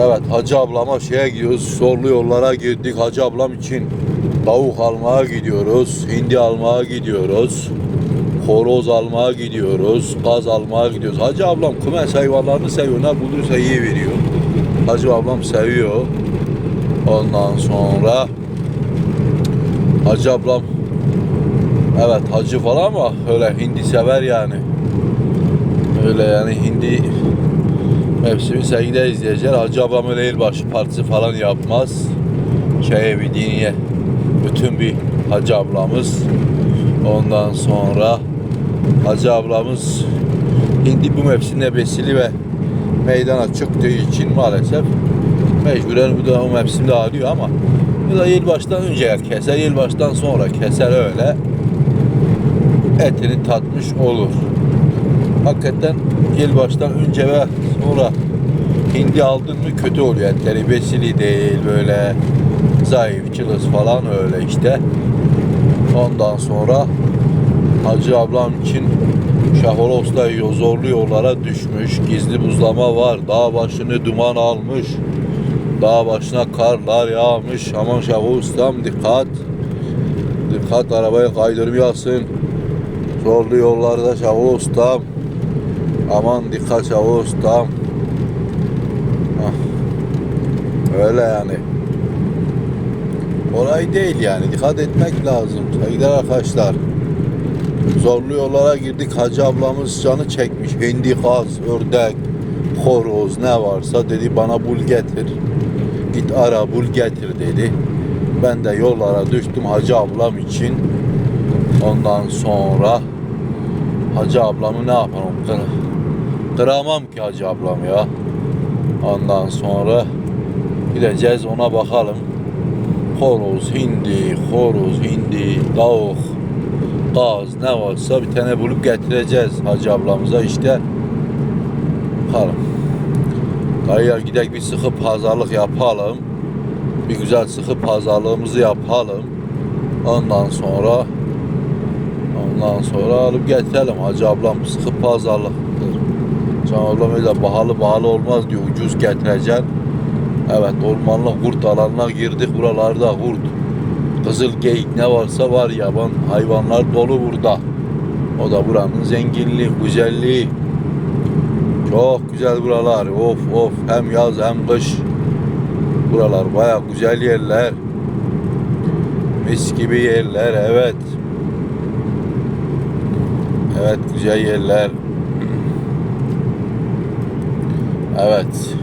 Evet Hacı ablama şeye gidiyoruz. Zorlu yollara girdik. Hacı ablam için tavuk almaya gidiyoruz. Hindi almaya gidiyoruz. Horoz almaya gidiyoruz. Gaz almaya gidiyoruz. Hacı ablam kumes hayvanlarını seviyor. Ne bulursa iyi veriyor. Hacı ablam seviyor. Ondan sonra Hacı ablam evet hacı falan ama öyle hindi sever yani. Öyle yani hindi mevsimi sevgili izleyiciler. Hacı ablam öyle yılbaşı partisi falan yapmaz. Şeye bir diniye bütün bir hacı ablamız. Ondan sonra hacı ablamız hindi bu mevsimde besili ve meydana çıktığı için maalesef mecburen bu da o mevsimde alıyor ama bu da yılbaştan önce keser, yılbaştan sonra keser öyle etini tatmış olur. Hakikaten yılbaştan önce ve sonra hindi aldın mı kötü oluyor etleri. Besili değil böyle zayıf, cılız falan öyle işte. Ondan sonra Hacı ablam için Şaholos'ta zorlu yollara düşmüş. Gizli buzlama var. Dağ başını duman almış. Dağ başına karlar yağmış. Aman Şaholos'tam dikkat. Dikkat arabaya kaydırmayasın. Zorlu yollarda Şaholos'tam. Aman dikkat Şaholos'tam. Öyle yani. Olay değil yani. Dikkat etmek lazım. Sevgili arkadaşlar. Zorlu yollara girdik. Hacı ablamız canı çekmiş. Hindi, kaz, ördek, horoz ne varsa dedi bana bul getir. Git ara bul getir dedi. Ben de yollara düştüm Hacı ablam için. Ondan sonra Hacı ablamı ne yapalım? Kır, kıramam ki Hacı ablam ya. Ondan sonra gideceğiz ona bakalım. Horoz, hindi, horoz, hindi, tavuk, gaz ne varsa bir tane bulup getireceğiz Hacı ablamıza işte. Bakalım. Dayıya gidelim bir sıkı pazarlık yapalım. Bir güzel sıkı pazarlığımızı yapalım. Ondan sonra ondan sonra alıp getirelim. Hacı ablam sıkı pazarlıktır. Can ablam öyle pahalı pahalı olmaz diyor. Ucuz getireceksin. Evet ormanlık kurt alanına girdik. Buralarda kurt. Kızıl geyik ne varsa var yaban hayvanlar dolu burada. O da buranın zenginliği, güzelliği. Çok güzel buralar. Of of hem yaz hem kış. Buralar baya güzel yerler. Mis gibi yerler evet. Evet güzel yerler. Evet.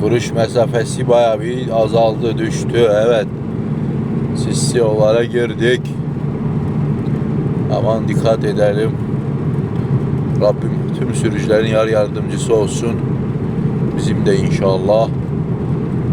Kuruş mesafesi baya bir azaldı düştü evet. Sisli yollara girdik. Aman dikkat edelim. Rabbim tüm sürücülerin yar yardımcısı olsun. Bizim de inşallah.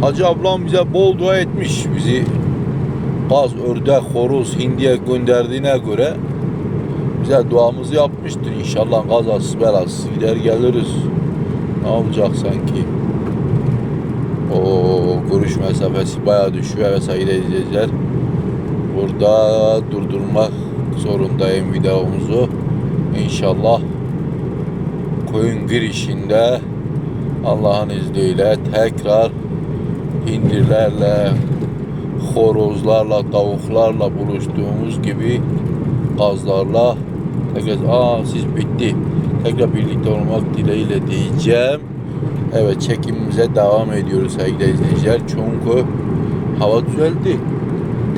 Hacı ablam bize bol dua etmiş. Bizi gaz, ördek, horoz, hindiye gönderdiğine göre bize duamızı yapmıştır. İnşallah kazasız belasız gider geliriz. Ne olacak sanki? O görüş mesafesi bayağı düşüyor ve sayıda izleyiciler. Burada durdurmak zorundayım videomuzu. İnşallah koyun girişinde Allah'ın izniyle tekrar hindilerle, horozlarla, tavuklarla buluştuğumuz gibi gazlarla tekrar aa siz bitti. Tekrar birlikte olmak dileğiyle diyeceğim. Evet çekimimize devam ediyoruz sevgili izleyiciler. Çünkü hava düzeldi.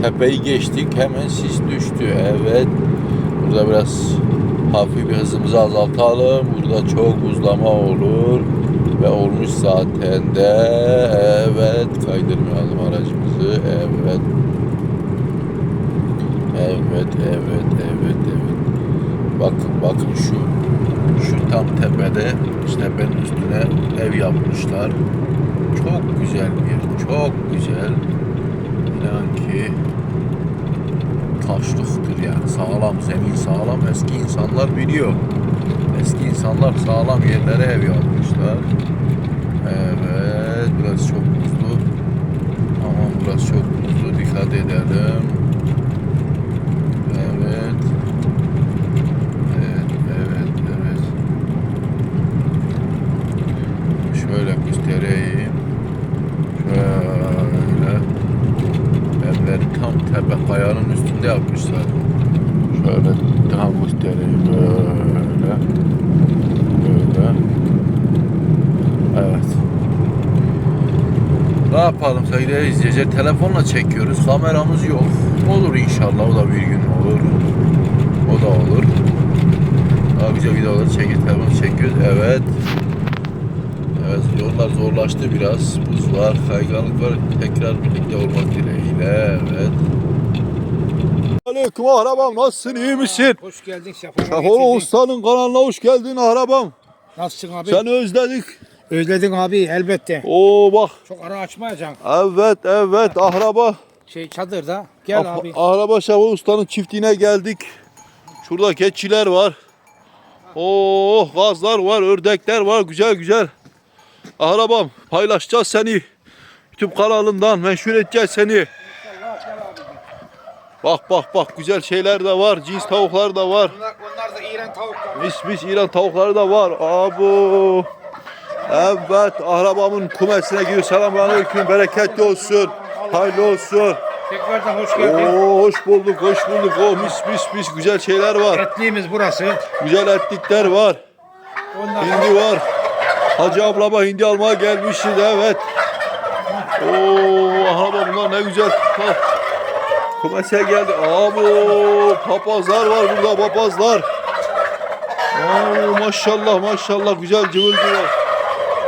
Tepeyi geçtik hemen sis düştü. Evet. Burada biraz hafif bir hızımızı azaltalım. Burada çok buzlama olur. Ve olmuş zaten de. Evet. Kaydırmayalım aracımızı. Evet. Evet, evet, evet, evet. Bakın, bakın şu şu tam tepede işte tepenin üstüne ev yapmışlar. Çok güzel bir. Çok güzel. İnan ki taşlıktır yani. Sağlam, zemin sağlam. Eski insanlar biliyor. Eski insanlar sağlam yerlere ev yapmışlar. Evet, biraz çok buzlu. Aman biraz çok buzlu. Dikkat edelim. Evet. Evet, evet, evet. Şöyle göstereyim. Yapalım sevgili izleyiciler? Telefonla çekiyoruz. Kameramız yok. Olur inşallah. O da bir gün olur. O da olur. Daha güzel videolar çekir. Telefon çekiyoruz. Evet. Evet yollar zorlaştı biraz. Buz var, kayganlık var. Tekrar birlikte olmak dileğiyle. Evet. Aleyküm arabam nasılsın iyi misin? Hoş geldin Şafak. Şahol Usta'nın kanalına hoş geldin arabam. Nasılsın abi? Seni özledik. Özledin abi elbette. Oo bak. Çok ara açmayacaksın. Evet evet araba. Şey çadırda. Gel Ah- abi. Araba Şahol Usta'nın çiftliğine geldik. Şurada keçiler var. Oo gazlar var, ördekler var. Güzel güzel. Arabam paylaşacağız seni. YouTube kanalından meşhur edeceğiz seni. Bak bak bak güzel şeyler de var. Cins tavuklar da var. Onlar, onlar da İran tavukları. Mis mis İran tavukları da var. Abu. Evet arabamın kumesine giriyor. Selamünaleyküm. Bereketli olsun. Hayırlı olsun. Tekrardan hoş geldin. Oo hoş bulduk, hoş bulduk. O mis mis mis güzel şeyler var. Etliğimiz burası. Güzel etlikler var. Ondan Hindi var. Hacı ablama hindi almaya gelmişiz evet. Oo araba bunlar ne güzel. Bak. Kumese geldi. Abo papazlar var burada papazlar. Oo maşallah maşallah güzel cıvıl cıvıl.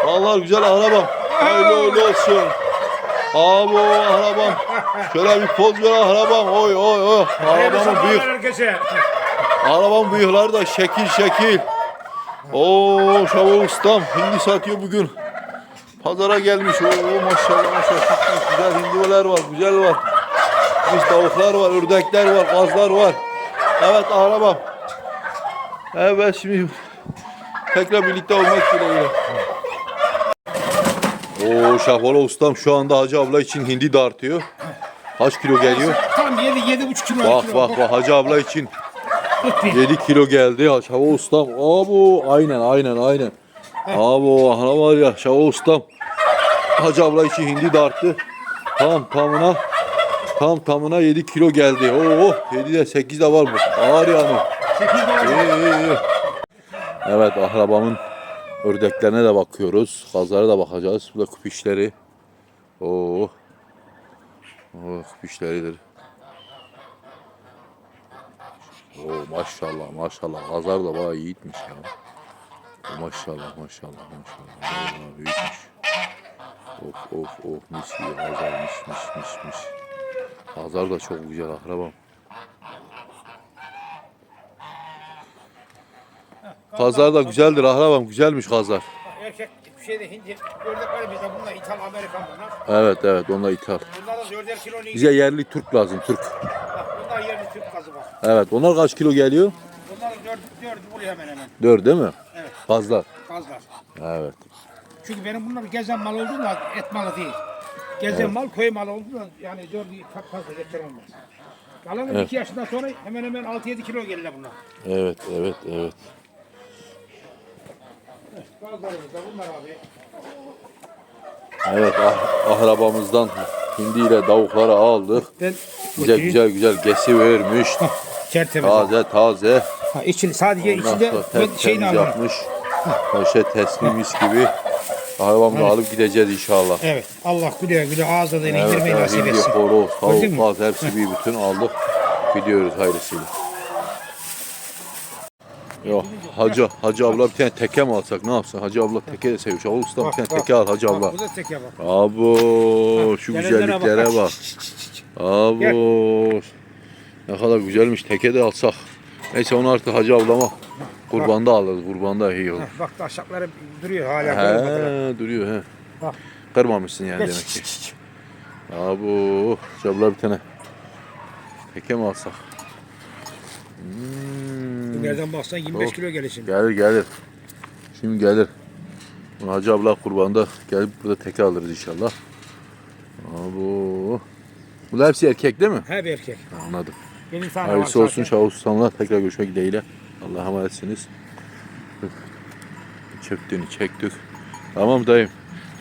Vallahi güzel arabam. Hayırlı uğurlu olsun. Abo arabam. Şöyle bir poz ver arabam. Oy oy oy. Arabamın büyük. Arabanın bıyıkları da şekil şekil. Oo Şavul ustam hindi satıyor bugün. Pazara gelmiş. Oo maşallah maşallah. Güzel hindiler var, güzel var. Biz tavuklar var, ördekler var, kazlar var. Evet arabam. Evet şimdi tekrar birlikte olmak dileğiyle. Oo Şahvala ustam şu anda Hacı abla için hindi dartıyor. Kaç kilo geliyor? Tam 7 7 buçuk kilo. Bak kilo. bak bak Hacı abla için Tut bir. 7 kilo geldi. Şava ustam. Abo aynen aynen aynen. Abo ana var ya Şava ustam. Hacı abla için hindi darttı. Tam tamına tam tamına 7 kilo geldi. Oo 7 de 8 de var bu. Ağır yani. Sekiz dolar. İyi iyi iyi. Evet arabamın ördeklerine de bakıyoruz. Kazlara da bakacağız. Bu da kupişleri. Oo. Oh kupişleridir. Oo maşallah maşallah. Kazar da bayağı yiğitmiş ya. Maşallah maşallah maşallah. Bayağı büyükmüş. Of of of mis gibi kazar mis mis mis mis. Kazar da çok güzel akrabam. Kazar da güzeldir akrabam. Güzelmiş kazar. Erkek şeyde hindi. Ördek var bizde bunlar İthal Amerikan bunlar. Evet evet onlar ithal. Bunlar da 4'er kilo ne? Bize yerli Türk lazım Türk. Bunlar yerli Türk kazı var. Evet onlar kaç kilo geliyor? Bunlar 4 4 buluyor hemen hemen. Dört değil mi? Evet. Fazla. Kazlar. Evet. Çünkü benim bunlar gezen mal olduğunda et malı değil. Gezen mal köy malı olduğunda yani dört çok fazla getiremez. Kalanı Evet. iki yaşından sonra hemen hemen 6-7 kilo gelirler bunlar. Evet evet evet. Bazılarımız da bunlar abi. Evet ah, ahrabamızdan hindiyle tavukları aldık. Ben Güzel güzel güzel gesi vermiş. Tertemiz. Taze taze. Ha, içi, sadece Ondan içinde sonra ben tertemiz şeyini alıyorum. yapmış. Poşet teslim mis gibi. Arabamızı alıp gideceğiz inşallah. Evet. Allah güle güle ağzından Evet, indirmeyi nasip hindi, etsin. horoz, Gördün mü? tavuk, hepsi bir bütün aldık. Gidiyoruz hayırlısıyla. Yok hacı, hacı abla bir tane teke mi alsak ne yapsın? Hacı abla teke de seviyor. Şahul usta bir tane teke al hacı abla. Bak, bu da teke bak. Abo şu Gelenlere güzelliklere bak. bak. Abo ne kadar güzelmiş teke de alsak. Neyse onu artık hacı ablama kurbanda alırız. Kurbanda iyi olur. Heh, Bak taşakları duruyor hala. He duruyor he. Bak. Kırmamışsın yani demek ki. Abo hacı abla bir tane teke mi alsak? Hmm. Nereden baksan 25 Oh. kilo gelir şimdi. Gelir gelir. Şimdi gelir. Bunu Hacı abla kurbanda gelip burada teke alırız inşallah. Abo. Bunlar hepsi erkek değil mi? He bir erkek. Anladım. Benim Hayırlısı var olsun zaten. Şahus Ustam'la tekrar görüşmek dileğiyle. Allah'a emanetsiniz. Çöktüğünü çektik. Tamam dayım.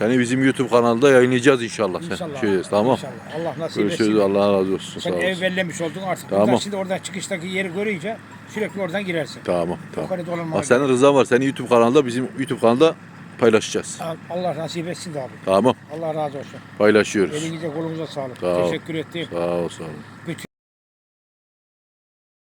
Seni bizim YouTube kanalda yayınlayacağız inşallah. Sen İnşallah. şey tamam. İnşallah. Allah nasip Görüşürüz. etsin. Allah razı olsun. Sağ Sen olasın. ev bellemiş oldun artık. Tamam. Bundan şimdi oradan çıkıştaki yeri görünce sürekli oradan girersin. Tamam tamam. Yukarı dolanmaya Bak senin rızan var. Senin YouTube kanalda bizim YouTube kanalda paylaşacağız. Allah nasip etsin de abi. Tamam Allah razı olsun. paylaşıyoruz. Elinize kolunuza sağlık. Sağ ol. Teşekkür ettim. Sağ ol sağ ol. Bütün